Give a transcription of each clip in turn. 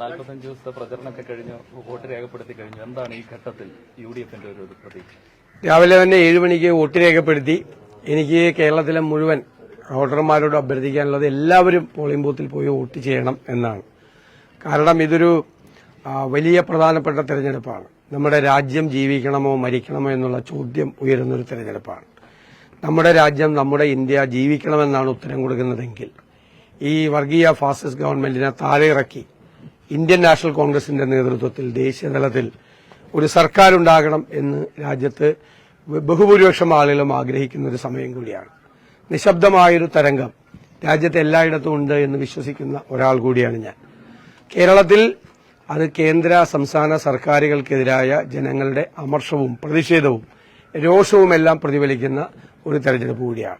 നാൽപ്പത്തഞ്ച് ദിവസത്തെ പ്രചരണമൊക്കെ കഴിഞ്ഞു വോട്ട് രേഖപ്പെടുത്തി കഴിഞ്ഞു. എന്താണ് ഈ ഘട്ടത്തിൽ യു ഡി എഫിന്റെ ഒരു പ്രതീക്ഷ? രാവിലെ തന്നെ ഏഴു മണിക്ക് വോട്ട് രേഖപ്പെടുത്തി. എനിക്ക് കേരളത്തിലെ മുഴുവൻ വോട്ടർമാരോട് അഭ്യർത്ഥിക്കാനുള്ളത് എല്ലാവരും പോളിംഗ് ബൂത്തിൽ പോയി വോട്ട് ചെയ്യണം എന്നാണ്. കാരണം ഇതൊരു വലിയ പ്രധാനപ്പെട്ട തെരഞ്ഞെടുപ്പാണ്. നമ്മുടെ രാജ്യം ജീവിക്കണമോ മരിക്കണമോ എന്നുള്ള ചോദ്യം ഉയരുന്ന ഒരു തെരഞ്ഞെടുപ്പാണ്. നമ്മുടെ രാജ്യം നമ്മുടെ ഇന്ത്യ ജീവിക്കണമെന്നാണ് ഉത്തരം കൊടുക്കുന്നതെങ്കിൽ ഈ വർഗീയ ഫാസിസ്റ്റ് ഗവൺമെന്റിനെ താഴെ ഇറക്കി ഇന്ത്യൻ നാഷണൽ കോൺഗ്രസിന്റെ നേതൃത്വത്തിൽ ദേശീയ തലത്തിൽ ഒരു സർക്കാർ ഉണ്ടാകണം എന്ന് രാജ്യത്ത് ബഹുഭൂരിപക്ഷം ആളുകളും ആഗ്രഹിക്കുന്ന ഒരു സമയം കൂടിയാണ്. നിശബ്ദമായൊരു തരംഗം രാജ്യത്ത് എല്ലായിടത്തും ഉണ്ട് എന്ന് വിശ്വസിക്കുന്ന ഒരാൾ കൂടിയാണ് ഞാൻ. കേരളത്തിൽ അത് കേന്ദ്ര സംസ്ഥാന സർക്കാരുകൾക്കെതിരായ ജനങ്ങളുടെ അമർഷവും പ്രതിഷേധവും രോഷവുമെല്ലാം പ്രതിഫലിക്കുന്ന ഒരു തെരഞ്ഞെടുപ്പ് കൂടിയാണ്.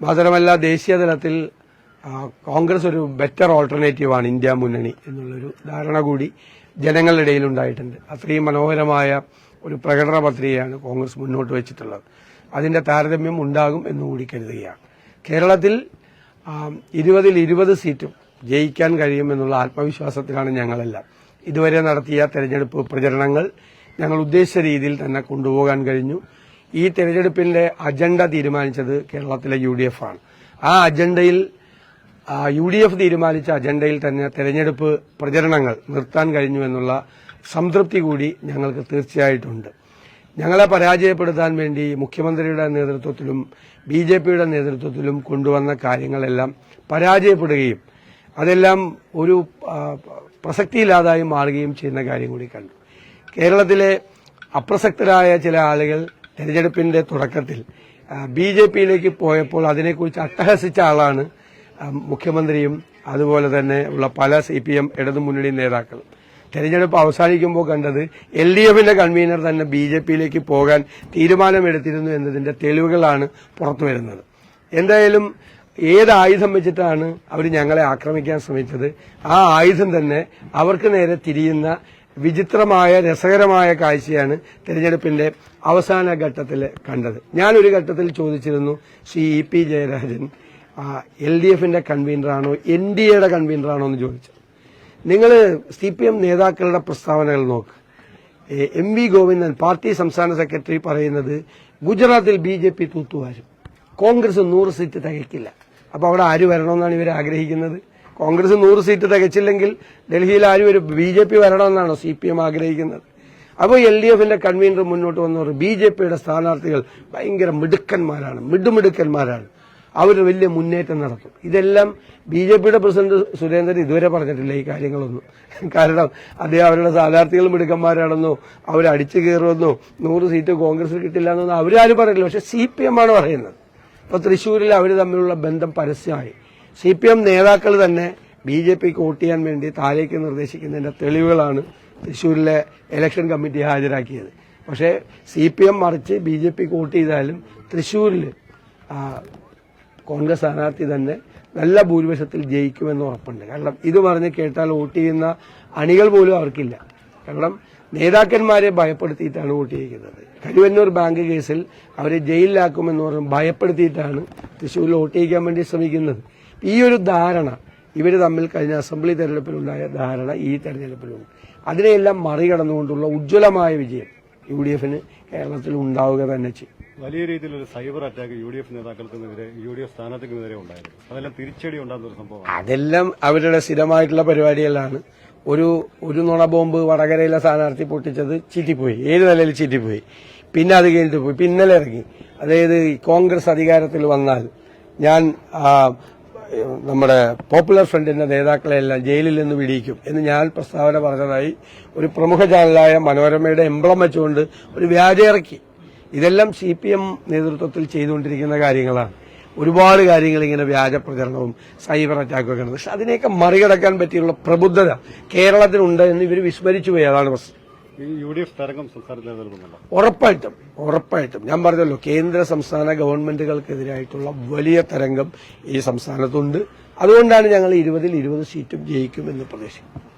മാത്രമല്ല ദേശീയ തലത്തിൽ കോൺഗ്രസ് ഒരു ബെറ്റർ ഓൾട്ടർനേറ്റീവാണ് ഇന്ത്യ മുന്നണി എന്നുള്ളൊരു ധാരണ കൂടി ജനങ്ങളുടെ ഇടയിൽ ഉണ്ടായിട്ടുണ്ട്. അത്രയും മനോഹരമായ ഒരു പ്രകടന പത്രികയാണ് കോൺഗ്രസ് മുന്നോട്ട് വെച്ചിട്ടുള്ളത്. അതിന്റെ താരതമ്യം ഉണ്ടാകും എന്നുകൂടി കരുതുകയാണ്. കേരളത്തിൽ ഇരുപതിൽ ഇരുപത് സീറ്റും ജയിക്കാൻ കഴിയുമെന്നുള്ള ആത്മവിശ്വാസത്തിലാണ് ഞങ്ങളെല്ലാം. ഇതുവരെ നടത്തിയ തെരഞ്ഞെടുപ്പ് പ്രചരണങ്ങൾ ഞങ്ങൾ ഉദ്ദേശിച്ച രീതിയിൽ തന്നെ കൊണ്ടുപോകാൻ കഴിഞ്ഞു. ഈ തെരഞ്ഞെടുപ്പിന്റെ അജണ്ട തീരുമാനിച്ചത് കേരളത്തിലെ യു ആണ്. ആ അജണ്ടയിൽ യു ഡി എഫ് തീരുമാനിച്ച അജണ്ടയിൽ തന്നെ തെരഞ്ഞെടുപ്പ് പ്രചരണങ്ങൾ നിർത്താൻ കഴിഞ്ഞു എന്നുള്ള സംതൃപ്തി കൂടി ഞങ്ങൾക്ക് തീർച്ചയായിട്ടുണ്ട്. ഞങ്ങളെ പരാജയപ്പെടുത്താൻ വേണ്ടി മുഖ്യമന്ത്രിയുടെ നേതൃത്വത്തിലും ബി ജെ പിയുടെ നേതൃത്വത്തിലും കൊണ്ടുവന്ന കാര്യങ്ങളെല്ലാം പരാജയപ്പെടുകയും അതെല്ലാം ഒരു പ്രസക്തിയില്ലാതായി മാറുകയും ചെയ്യുന്ന കാര്യം കൂടി കണ്ടു. കേരളത്തിലെ അപ്രസക്തരായ ചില ആളുകൾ തെരഞ്ഞെടുപ്പിന്റെ തുടക്കത്തിൽ ബി ജെ പിയിലേക്ക് പോയപ്പോൾ അതിനെക്കുറിച്ച് അട്ടഹസിച്ച ആളാണ് മുഖ്യമന്ത്രിയും അതുപോലെ തന്നെ ഉള്ള പല സി പി എം ഇടതുമുന്നണി നേതാക്കളും തെരഞ്ഞെടുപ്പ് അവസാനിക്കുമ്പോൾ കണ്ടത് എൽ ഡി എഫിന്റെ കൺവീനർ തന്നെ ബി ജെ പിയിലേക്ക് പോകാൻ തീരുമാനമെടുത്തിരുന്നു എന്നതിന്റെ തെളിവുകളാണ് പുറത്തു വരുന്നത്. എന്തായാലും ഏത് ആയുധം വെച്ചിട്ടാണ് അവർ ഞങ്ങളെ ആക്രമിക്കാൻ ശ്രമിച്ചത്? ആ ആയുധം തന്നെ അവർക്ക് നേരെ തിരിയുന്ന വിചിത്രമായ രസകരമായ കാഴ്ചയാണ് തെരഞ്ഞെടുപ്പിന്റെ അവസാന ഘട്ടത്തിൽ കണ്ടത്. ഞാനൊരു ഘട്ടത്തിൽ ചോദിച്ചിരുന്നു Shri E P Jayarajan L D എഫിന്റെ കൺവീനറാണോ എൻ ഡി എയുടെ കൺവീനറാണോ എന്ന് ചോദിച്ചു. നിങ്ങൾ സി പി എം നേതാക്കളുടെ പ്രസ്താവനകൾ നോക്ക്. എ, വി ഗോവിന്ദൻ പാർട്ടി സംസ്ഥാന സെക്രട്ടറി പറയുന്നത് ഗുജറാത്തിൽ ബി ജെ പി തൂത്തുവാരും. കോൺഗ്രസ് നൂറ് സീറ്റ് തികയ്ക്കില്ല. അപ്പൊ അവിടെ ആര് വരണമെന്നാണ് ഇവർ ആഗ്രഹിക്കുന്നത്? കോൺഗ്രസ് നൂറ് സീറ്റ് തികച്ചില്ലെങ്കിൽ ഡൽഹിയിൽ ആര് ഒരു ബി ജെ പി വരണമെന്നാണോ സി പി എം ആഗ്രഹിക്കുന്നത്? അപ്പോൾ എൽ ഡി എഫിന്റെ കൺവീനർ മുന്നോട്ട് വന്നവർ ബി ജെ പിയുടെ സ്ഥാനാർത്ഥികൾ ഭയങ്കര മിടുക്കന്മാരാണ് മിടുമിടുക്കന്മാരാണ്. അവർ വലിയ മുന്നേറ്റം നടത്തും ഇതെല്ലാം ബി ജെ പിയുടെ പ്രസിഡന്റ് സുരേന്ദ്രൻ ഇതുവരെ പറഞ്ഞിട്ടില്ല ഈ കാര്യങ്ങളൊന്നും. കാരണം അദ്ദേഹം അവരുടെ സ്ഥാനാർത്ഥികൾ മിടുക്കന്മാരാണെന്നോ അവരടിച്ചു കയറുമെന്നോ നൂറ് സീറ്റ് കോൺഗ്രസിൽ കിട്ടില്ല എന്നൊന്നും അവരാരും പറയില്ല. പക്ഷെ സി പി എം ആണ് പറയുന്നത്. ഇപ്പൊ തൃശ്ശൂരിൽ അവർ തമ്മിലുള്ള ബന്ധം പരസ്യമായി. സി പി എം നേതാക്കൾ തന്നെ ബി ജെ പിക്ക് വോട്ട് ചെയ്യാൻ വേണ്ടി താലേക്ക് നിർദ്ദേശിക്കുന്നതിന്റെ തെളിവുകളാണ് തൃശ്ശൂരിലെ ഇലക്ഷൻ കമ്മിറ്റി ഹാജരാക്കിയത്. പക്ഷേ സി പി എം മറിച്ച് ബി ജെ പിക്ക് വോട്ട് ചെയ്താലും തൃശ്ശൂരിൽ കോൺഗ്രസ് സ്ഥാനാർത്ഥി തന്നെ നല്ല ഭൂരിപക്ഷത്തിൽ ജയിക്കുമെന്ന് ഉറപ്പുണ്ട്. കാരണം ഇത് പറഞ്ഞ് കേട്ടാൽ വോട്ട് ചെയ്യുന്ന അണികൾ പോലും അവർക്കില്ല. കാരണം നേതാക്കന്മാരെ ഭയപ്പെടുത്തിയിട്ടാണ് വോട്ട് ചെയ്യിക്കുന്നത്. കരുവന്നൂർ ബാങ്ക് കേസിൽ അവരെ ജയിലിലാക്കുമെന്ന് പറഞ്ഞ് ഭയപ്പെടുത്തിയിട്ടാണ് തൃശ്ശൂരിൽ വോട്ട് ചെയ്യിക്കാൻ വേണ്ടി ശ്രമിക്കുന്നത്. ഈ ഒരു ധാരണ ഇവർ തമ്മിൽ കഴിഞ്ഞ അസംബ്ലി തെരഞ്ഞെടുപ്പിലുണ്ടായ ധാരണ ഈ തെരഞ്ഞെടുപ്പിലുണ്ട്. അതിനെയെല്ലാം മറികടന്നുകൊണ്ടുള്ള ഉജ്ജ്വലമായ വിജയം യു ഡി എഫിന് കേരളത്തിൽ ഉണ്ടാവുക തന്നെ ചെയ്യും. വലിയ രീതിയിലൊരു cyber attack U D F നേതാക്കൾക്കെതിരെ U D F സ്ഥാനാർത്ഥിക്കെതിരെ ഉണ്ടായിരുന്നു. അതെല്ലാം തിരിച്ചടി ഉണ്ടാകുന്ന ഒരു സംഭവമാണ്. അതെല്ലാം അവരുടെ സ്ഥിരമായിട്ടുള്ള പരിപാടികളാണ്. ഒരു ഒരു നുണ ബോംബ് വടകരയിലെ സ്ഥാനാർത്ഥി പൊട്ടിച്ചത് ചീറ്റിപ്പോയി. ഏത് നിലയിൽ ചീറ്റിപ്പോയി? പിന്നെ അത് കഴിഞ്ഞിട്ട് പോയി. പിന്നലെ ഇറങ്ങി. അതായത് കോൺഗ്രസ് അധികാരത്തിൽ വന്നാൽ ഞാൻ നമ്മുടെ പോപ്പുലർ ഫ്രണ്ടിന്റെ നേതാക്കളെല്ലാം ജയിലിൽ നിന്ന് വിടിയിക്കും എന്ന് ഞാൻ പ്രസ്താവന പറഞ്ഞതായി ഒരു പ്രമുഖ ചാനലായ മനോരമയുടെ എംബ്ലം വെച്ചുകൊണ്ട് ഒരു വ്യാജ ഇറക്കി. ഇതെല്ലാം സി പി എം നേതൃത്വത്തിൽ ചെയ്തുകൊണ്ടിരിക്കുന്ന കാര്യങ്ങളാണ്. ഒരുപാട് കാര്യങ്ങൾ ഇങ്ങനെ വ്യാജ പ്രചരണവും സൈബർ അറ്റാക്കും ഒക്കെ പക്ഷെ അതിനെയൊക്കെ മറികടക്കാൻ പറ്റിയുള്ള പ്രബുദ്ധത കേരളത്തിനുണ്ട് എന്ന് ഇവർ വിസ്മരിച്ചു പോയി. അതാണ് പ്രശ്നം. ഉറപ്പായിട്ടും ഉറപ്പായിട്ടും. ഞാൻ പറഞ്ഞല്ലോ കേന്ദ്ര സംസ്ഥാന ഗവൺമെന്റുകൾക്കെതിരായിട്ടുള്ള വലിയ തരംഗം ഈ സംസ്ഥാനത്തുണ്ട്. അതുകൊണ്ടാണ് ഞങ്ങൾ ഇരുപതിൽ ഇരുപത് സീറ്റും ജയിക്കുമെന്ന് പ്രതീക്ഷിക്കുന്നത്.